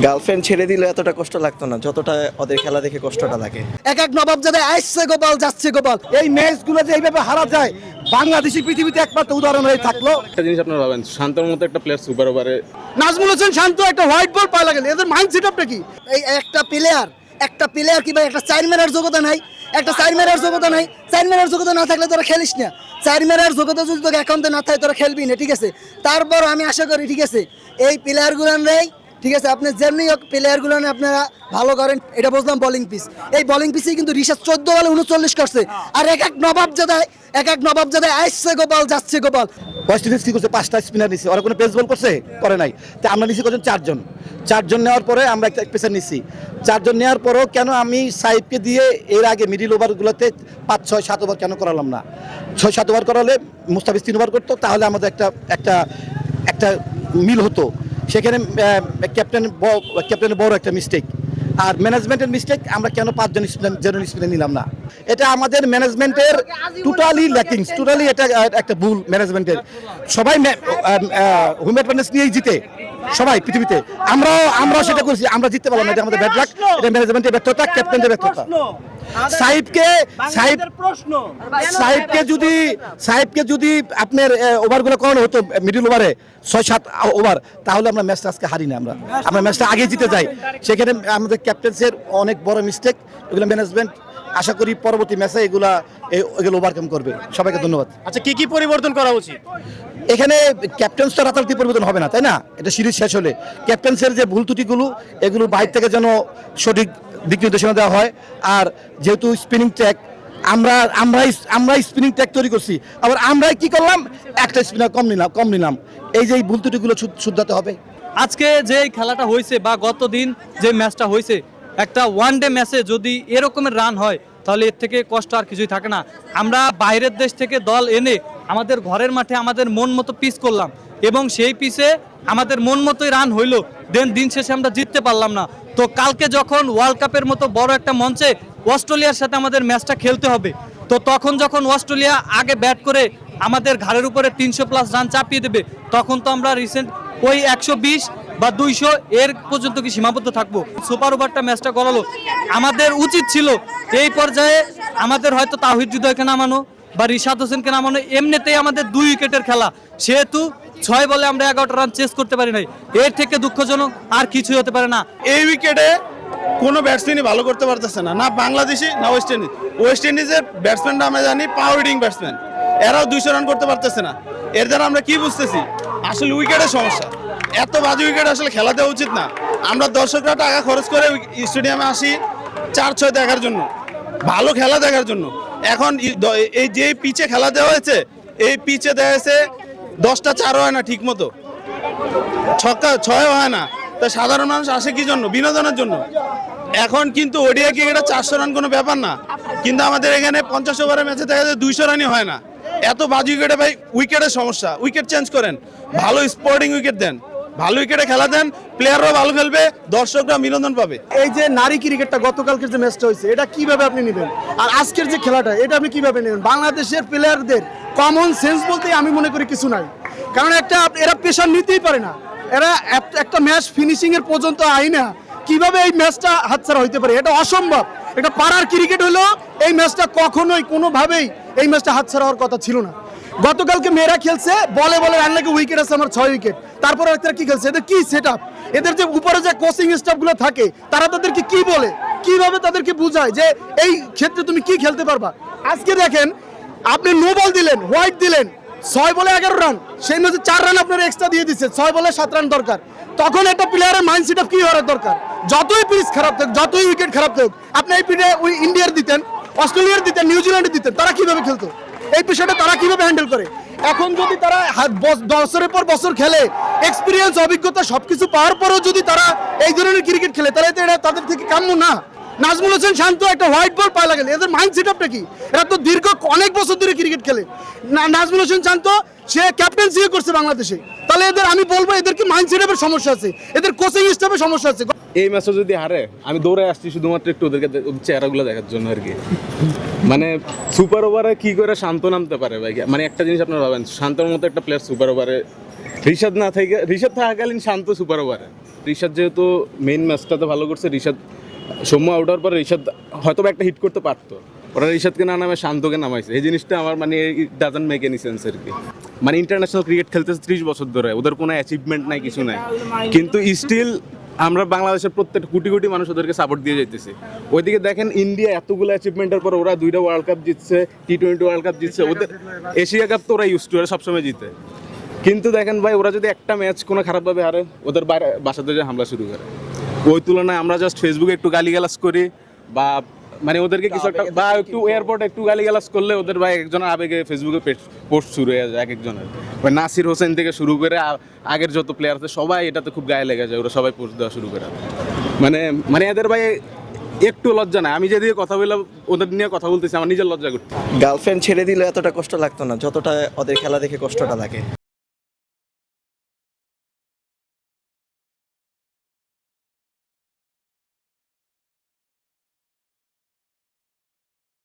Girlfriend ছেড়ে দিলে এতটা কষ্ট লাগতো না যতটা ওদের খেলা দেখে কষ্টটা লাগে। এক এক নবাব যাতে আসছে গোপাল যাচ্ছে গোপাল এই ম্যাচগুলো যে এইভাবে হারা যায় বাংলাদেশি পৃথিবীতে একমাত্র উদাহরণ হয়ে থাকল। একটা জিনিস আপনারা ভাবেন শান্তর মতো একটা প্লেয়ার সুপার ওভারে নাজমুল হোসেন শান্ত একটা হোয়াইট বল পাওয়া গেল এদের মাইন্ড সেট আপটা কি? এই একটা প্লেয়ার একটা প্লেয়ার কি ভাই একটা চার মেরার যোগ্যতা নাই একটা চার মেরার যোগ্যতা নাই। চার মেরার যোগ্যতা না থাকলে তোরা খেলিস না। চার মেরার যোগ্যতা যদি তোকে অ্যাকাউন্টে না থাকে তোরা খেলবি না ঠিক আছে? তারপর আমি আশা করি ঠিক আছে? এই প্লেয়ারগুলো নেই ঠিক আছে? আপনি যেমনি হোক প্লেয়ারগুলো আপনারা ভালো করেন, এটা বুঝলাম বলিং পিস এই বলিং পিসেই কিন্তু রিসার্চ চোদ্দ বলে উনচল্লিশ করছে। আর এক এক নবাব জাদায় এক এক নবাব জাদায় আসছে গোপাল, যাচ্ছে গোপাল। ওয়েস্ট ইন্ডিজ কি করছে? পাঁচটা স্পিনার নিচ্ছে ওরা কোনো পেস বল করছে? করে নাই। তা আমরা নিচ্ছি কজন? চারজন। চারজন নেওয়ার পরে আমরা একটা পেসার নিচ্ছি চারজন নেওয়ার পরেও কেন আমি সাইবকে দিয়ে এর আগে মিডিল ওভারগুলোতে পাঁচ, ছয়, সাত ওভার কেন করালাম না? ছয়, সাত ওভার করালে মুস্তাফিজ তিন ওভার করতো, তাহলে আমাদের একটা একটা একটা মিল হতো। সেখানে ক্যাপ্টেন ক্যাপ্টেনের বড় একটা মিস্টেক আর ম্যানেজমেন্টের মিস্টেক আমরা কেন পাঁচজন জেনারেল স্পিনার নিলাম না? এটা আমাদের ম্যানেজমেন্টের টোটালি ল্যাকিংস টোটালি এটা একটা ভুল ম্যানেজমেন্টের সবাই হোম অ্যাডভান্টেজ নিয়েই জিতে সবাই পৃথিবীতে। আমরাও আমরাও সেটা করছি আমরা জিততে পারলাম না এটা আমাদের ব্যাড লাক এটা ম্যানেজমেন্টের ব্যর্থতা ক্যাপ্টেনের ব্যর্থতা। সাহিবকে সাহিব সাহেবকে যদি সাহেবকে যদি আপনার ওভারগুলো করানো হতো মিডল ওভারে ছয় সাত ওভার তাহলে আমরা ম্যাচটা আজকে হারি না আমরা। আমরা ম্যাচটা আগে জিতে যাই। সেখানে আমাদের ক্যাপ্টেন্সের অনেক বড় মিস্টেক এগুলো ম্যানেজমেন্ট আশা করি পরবর্তী ম্যাচে এগুলা এগুলো ওভারকাম করবে। সবাইকে ধন্যবাদ। আচ্ছা কি কি পরিবর্তন করা উচিত? এখানে ক্যাপ্টেন্স তো রাতারাতি পরিবর্তন হবে না তাই না? এটা সিরিজ শেষ হলে। ক্যাপ্টেন্সের যে ভুল ত্রুটিগুলো এগুলো বাইর থেকে যেন সঠিক দিক নির্দেশনা দেওয়া হয়। আর যেহেতু স্পিনিং ট্র্যাক আমরা আমরাই আমরাই স্পিনিং ট্র্যাক তৈরি করছি। আবার আমরাই কি করলাম? একটা স্পিনার কম নিলাম কম নিলাম। এই যে এই ভুল ত্রুটিগুলো শুধরাতে হবে। আজকে যে খেলাটা হয়েছে বা গত দিন যে ম্যাচটা হয়েছে একটা ওয়ান ডে ম্যাচে যদি এরকমের রান হয় তাহলে এর থেকে কষ্ট আর কিছুই থাকে না। আমরা বাইরের দেশ থেকে দল এনে আমাদের ঘরের মাঠে আমাদের মন মতো পিচ করলাম এবং সেই পিচে আমাদের মন মতোই রান হইল। দেন দিন শেষে আমরা জিততে পারলাম না। তো কালকে যখন ওয়ার্ল্ড কাপের মতো বড় একটা মঞ্চে অস্ট্রেলিয়ার সাথে আমাদের ম্যাচটা খেলতে হবে, তো তখন যখন অস্ট্রেলিয়া আগে ব্যাট করে আমাদের ঘাড়ের উপরে তিনশো প্লাস রান চাপিয়ে দেবে, তখন তো আমরা রিসেন্ট ওই একশো বিশ বা দুইশো এর পর্যন্ত কি সীমাবদ্ধ থাকব? সুপার ওভারটা ম্যাচটা করালো। আমাদের উচিত ছিল এই পর্যায়ে আমাদের হয়তো তাহিদ হৃদয়কে নামানো বা রিশাদ হোসেনকে নামানো এমনিতেই আমাদের দুই উইকেটের খেলা। সেহেতু ছয় বলে আমরা এগারোটা রান চেস করতে পারি নাই। এর থেকে দুঃখজনক আর কিছুই হতে পারে না। এই উইকেটে কোনো ব্যাটসম্যানই ভালো করতে পারতেছে না না বাংলাদেশি, না ওয়েস্ট ইন্ডিজ। ওয়েস্ট ইন্ডিজের ব্যাটসম্যানটা আমরা জানি পাওয়ার ব্যাটসম্যান। এরাও দুইশো রান করতে পারতেছে না। এর দ্বারা আমরা কি বুঝতেছি? আসলে উইকেটের সমস্যা। এত বাজে উইকেট আসলে খেলা দেওয়া উচিত না। আমরা দর্শকরা টাকা খরচ করে স্টেডিয়ামে আসি চার ছয় দেখার জন্য। ভালো খেলা দেখার জন্য। এখন এই যে পিচে খেলা দেওয়া হয়েছে, এই পিচে দেওয়া হয়েছে দশটা চার হয় না ঠিক মতো ছক্কা ছয় হয় না। তা সাধারণ মানুষ আসে কি জন্য? বিনোদনের জন্য। এখন কিন্তু ওডিয়া ক্রিকেটে চারশো রান কোনো ব্যাপার না। কিন্তু আমাদের এখানে পঞ্চাশ ওভারের ম্যাচে দেখা যায় দুইশো রানই হয় না। এত বাজি উইকেটে ভাই উইকেটের সমস্যা। উইকেট চেঞ্জ করেন। ভালো স্পোর্টিং উইকেট দেন। ভালো উইকেটে খেলা দেন প্লেয়াররাও ভালো খেলবে, দর্শকরা বিনোদন পাবে। এই যে নারী ক্রিকেটটা গতকালকের যে ম্যাচটা হয়েছে, এটা কীভাবে আপনি নেবেন? আর আজকের যে খেলাটা, এটা আপনি কীভাবে নেবেন? বাংলাদেশের প্লেয়ারদের কমন সেন্স বলতে আমি মনে করি কিছু নাই। কারণ একটা, এরা প্রেশার নিতেই পারে না। এরা একটা ম্যাচ ফিনিশিং এর পর্যন্ত আই না। কীভাবে এই ম্যাচটা হাতছাড়া হইতে পারে? এটা অসম্ভব। এটা পাড়ার ক্রিকেট হলো এই ম্যাচটা কখনোই কোনোভাবেই এই ম্যাচটা হাতছাড়া হওয়ার কথা ছিল না। গতকালকে মেয়েরা খেলছে, বলে বলে রান লাগে উইকেট আছে আমার ছয় উইকেট তারপরে একটা কি খেলছে? এদের কি সেট এদের যে উপরে যে কোচিং স্টাফগুলো থাকে, তারা তাদেরকে কি বলে? কীভাবে তাদেরকে বুঝায় যে এই ক্ষেত্রে তুমি কি খেলতে পারবা? আজকে দেখেন, আপনি নো বল দিলেন হোয়াইট দিলেন, ছয় বলে এগারো রান সেই মধ্যে চার রান আপনার এক্সট্রা দিয়ে দিচ্ছে ছয় বলে সাত রান দরকার। তখন একটা প্লেয়ারের মাইন্ড সেট কি হওয়ার দরকার? যতই পিচ খারাপ থাকুক, যতই উইকেট খারাপ থাকুক, আপনি এই পিঠে ওই ইন্ডিয়ার দিতেন অস্ট্রেলিয়ার দিতেন নিউজিল্যান্ডের দিতেন, তারা কীভাবে খেলতো? এই বিষয়টা তারা কীভাবে হ্যান্ডেল করে? এখন যদি তারা বছরের পর বছর খেলে এক্সপিরিয়েন্স অভিজ্ঞতা সবকিছু পাওয়ার পরেও যদি তারা এই ধরনের ক্রিকেট খেলে, তাহলে এটা তাদের থেকে কাম্য না। নাজমুল হোসেন শান্ত একটা হোয়াইট বল পাওয়া লাগে। এদের মাইন্ড সেট আপটা কি? এরা তো দীর্ঘ অনেক বছর ধরে ক্রিকেট খেলে। নাজমুল হোসেন শান্ত, সে ক্যাপ্টেন্সিও করছে বাংলাদেশে। তাহলে এদের, আমি বলব এদের কি মাইন্ড সেট সমস্যা আছে? এদের কোচিং স্টাফের সমস্যা আছে। এই ম্যাচে যদি হারে, আমি দৌড়ে আসছি শুধুমাত্র একটু ওদেরকে ওদের চেহারাগুলো দেখার জন্য আর কি। মানে সুপার ওভারে কি করে শান্ত নামতে পারে ভাই? মানে একটা জিনিস আপনারা ভাবেন, শান্তর মতো একটা প্লেয়ার সুপার ওভারে ঋষাদ না থেকে ঋষাদ থাকাকালীন শান্ত সুপার ওভারে রিশাদ যেহেতু মেইন ম্যাচটাতে ভালো করছে, রিশাদ সৌম্য আউট হওয়ার পরে রিশাদ হয়তো একটা হিট করতে পারতো। ওরা রিশাদকে না নামে শান্তকে নামাইছে। এই জিনিসটা আমার মানে ডাজন মেক এনি সেন্স আর কি। মানে ইন্টারন্যাশনাল ক্রিকেট খেলতেছে ত্রিশ বছর ধরে, ওদের কোনো অ্যাচিভমেন্ট নাই, কিছু নাই। কিন্তু স্টিল আমরা বাংলাদেশের প্রত্যেক কোটি কোটি মানুষ ওদেরকে সাপোর্ট দিয়ে যাইতেছি। ওইদিকে দেখেন ইন্ডিয়া এতগুলো অ্যাচিভমেন্টের পর ওরা দুইটা ওয়ার্ল্ড কাপ জিতছে টি টোয়েন্টি ওয়ার্ল্ড কাপ জিতছে। ওদের এশিয়া কাপ তো ওরা ইউজ টু ওরা সবসময় জিতে। কিন্তু দেখেন ভাই, ওরা যদি একটা ম্যাচ কোনো খারাপভাবে হারে, ওদের বাইরে বাসাতে যে হামলা শুরু করে। ওই তুলনায় আমরা জাস্ট ফেসবুকে একটু গালিগালাজ করি বা মানে ওদেরকে কিছু একটা বা একটু এয়ারপোর্টে একটু গালিগালাজ করলে ওদের ভাই একজনের আবেগে ফেসবুকে পোস্ট শুরু হয়ে যায় এক একজনের ওই নাসির হোসেন থেকে শুরু করে আগের যত প্লেয়ার আছে সবাই এটাতে খুব গায়ে লেগে যায় ওরা সবাই পোস্ট দেওয়া শুরু করে। মানে মানে এদের ভাই একটু লজ্জা নাই। আমি যেদিকে কথা বললাম ওদের নিয়ে কথা বলতেছি আমার নিজের লজ্জা করতে গার্লফ্রেন্ড ছেড়ে দিলে এতটা কষ্ট লাগতো না যতটা ওদের খেলা দেখে কষ্টটা লাগে।